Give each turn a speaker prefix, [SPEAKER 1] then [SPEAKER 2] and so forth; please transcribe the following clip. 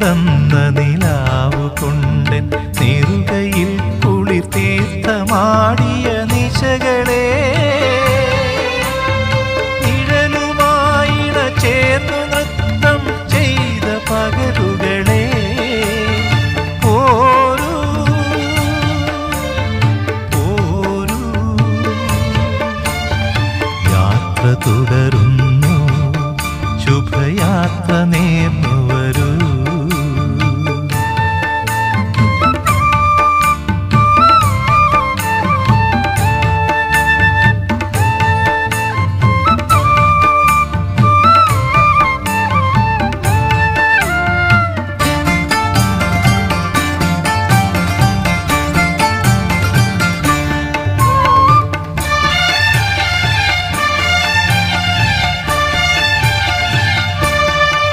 [SPEAKER 1] ചുടന്ന നിലാവ് കൊണ്ടൻ നെറുകയിൽ കുളിർ തീർത്ഥമാടിയ നിശകളെ. നിഴലുമായിട ചേർന്നു നൃത്തം ചെയ്ത പകലുകളെ ഓരോ ഓരൂ. യാത്ര തുടരുന്നു.